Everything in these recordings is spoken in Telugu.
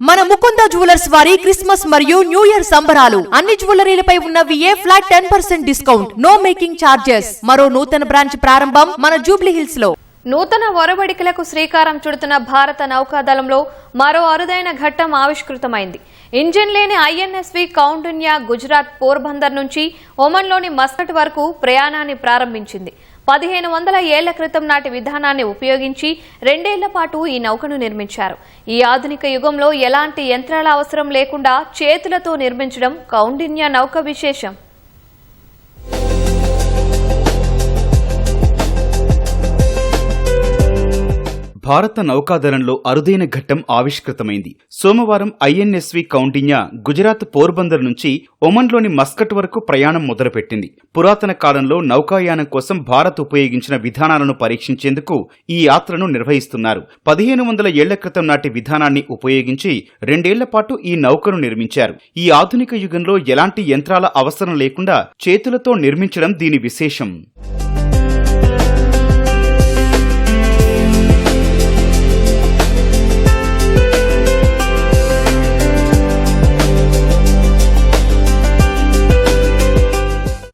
మన ముకుంద జ్యువెలర్స్ వారి క్రిస్మస్ మరియు న్యూ ఇయర్ సంబరాలు. అన్ని జ్యువెలరీలపై ఉన్న VA flat ten percent discount. No making charges. మరో నూతన బ్రాంచ్ ప్రారంభం మన జూబ్లీ హిల్స్లో నూతన ఒరబడికలకు శ్రీకారం చుడుతున్న భారత నౌకాదళంలో మరో అరుదైన ఘట్టం ఆవిష్కృతమైంది. ఇంజిన్ లేని ఐఎన్ఎస్వి కౌంటున్యా గుజరాత్ పోర్బందర్ నుంచి ఒమన్లోని మస్కట్ వరకు ప్రయాణాన్ని ప్రారంభించింది. పదిహేను వందల ఏళ్ళ క్రితం నాటి విధానాన్ని ఉపయోగించి రెండేళ్ళ పాటు ఈ నౌకను నిర్మించారు. ఈ ఆధునిక యుగంలో ఎలాంటి యంత్రాల అవసరం లేకుండా చేతులతో నిర్మించడం కౌండిన్య నౌక విశేషం. భారత నౌకాదళంలో అరుదైన ఘట్టం ఆవిష్కృతమైంది. సోమవారం ఐఎన్ఎస్వి కౌండిన్యా గుజరాత్ పోర్బందర్ నుంచి ఒమన్లోని మస్కట్ వరకు ప్రయాణం మొదలుపెట్టింది. పురాతన కాలంలో నౌకాయానం కోసం భారత్ ఉపయోగించిన విధానాలను పరీక్షించేందుకు ఈ యాత్రను నిర్వహిస్తున్నారు. పదిహేను వందల ఏళ్ళ క్రితం నాటి విధానాన్ని ఉపయోగించి రెండేళ్ళ పాటు ఈ నౌకను నిర్మించారు. ఈ ఆధునిక యుగంలో ఎలాంటి యంత్రాల అవసరం లేకుండా చేతులతో నిర్మించడం దీని విశేషం.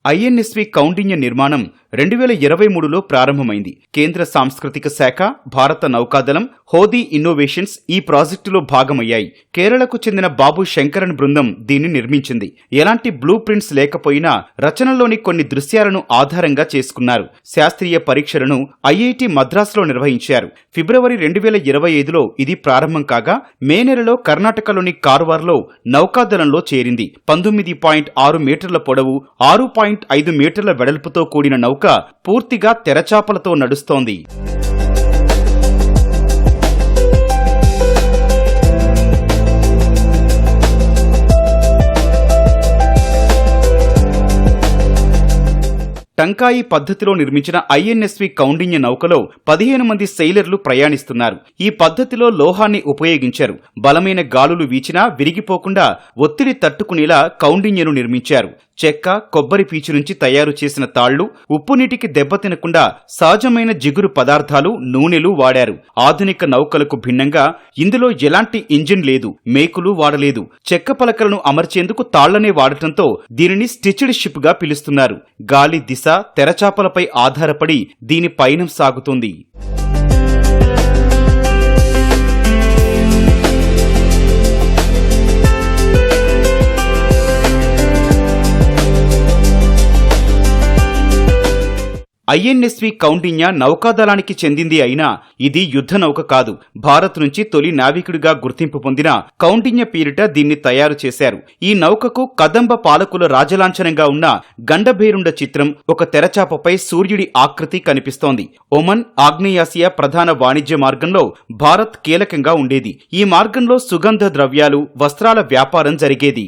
ఐఎన్ఎస్వి కౌండిన్య నిర్మాణం రెండు వేల ఇరవై మూడులో ప్రారంభమైంది. కేంద్ర సాంస్కృతిక శాఖ భారత నౌకాదళం హోదీ ఇన్నోవేషన్స్ ఈ ప్రాజెక్టులో భాగమయ్యాయి. కేరళకు చెందిన బాబు శంకరన్ బృందం దీన్ని నిర్మించింది. ఎలాంటి బ్లూ ప్రింట్స్ లేకపోయినా రచనలోని కొన్ని దృశ్యాలను ఆధారంగా చేసుకున్నారు. శాస్త్రీయ పరీక్షలను ఐఐటి మద్రాసులో నిర్వహించారు. ఫిబ్రవరి రెండు వేల ఇరవై ఐదులో ఇది ప్రారంభం కాగా మే నెలలో కర్ణాటకలోని కార్వార్లో నౌకాదళంలో చేరింది. పంతొమ్మిది పాయింట్ ఆరు మీటర్ల పొడవు ఆరు పాయింట్ ఐదు మీటర్ల వెడల్పుతో కూడిన నౌక పూర్తిగా తెరచాపలతో నడుస్తోంది. టంకాయి పద్ధతిలో నిర్మించిన ఐఎన్ఎస్వి కౌండిన్య నౌకలో పదిహేను మంది సెయిలర్లు ప్రయాణిస్తున్నారు. ఈ పద్ధతిలో లోహాన్ని ఉపయోగించారు. బలమైన గాలులు వీచినా విరిగిపోకుండా ఒత్తిడి తట్టుకునేలా కౌండిన్యను నిర్మించారు. చెక్క కొబ్బరి పీచు నుంచి తయారు చేసిన తాళ్ళు ఉప్పు నీటికి దెబ్బతినకుండా సహజమైన జిగురు పదార్థాలు నూనెలు వాడారు. ఆధునిక నౌకలకు భిన్నంగా ఇందులో ఎలాంటి ఇంజిన్ లేదు మేకులు వాడలేదు. చెక్క పలకలను అమర్చేందుకు తాళ్ళనే వాడటంతో దీనిని స్టిచ్డ్ షిప్గా పిలుస్తున్నారు. గాలి దిశ తెరచాపలపై ఆధారపడి దీని పయనం సాగుతుంది. ఐఎన్ఎస్వి కౌండిన్య నౌకాదళానికి చెందింది అయినా ఇది యుద్ధ నౌక కాదు. భారత్ నుంచి తొలి నావికుడిగా గుర్తింపు పొందిన కౌండిన్య పేరిట దీన్ని తయారు చేశారు. ఈ నౌకకు కదంబ పాలకుల రాజలాంఛనంగా ఉన్న గండభేరుండ చిత్రం ఒక తెరచాపపై సూర్యుడి ఆకృతి కనిపిస్తోంది. ఒమన్ ఆగ్నేయాసియా ప్రధాన వాణిజ్య మార్గంలో భారత్ కీలకంగా ఉండేది. ఈ మార్గంలో సుగంధ ద్రవ్యాలు వస్త్రాల వ్యాపారం జరిగేది.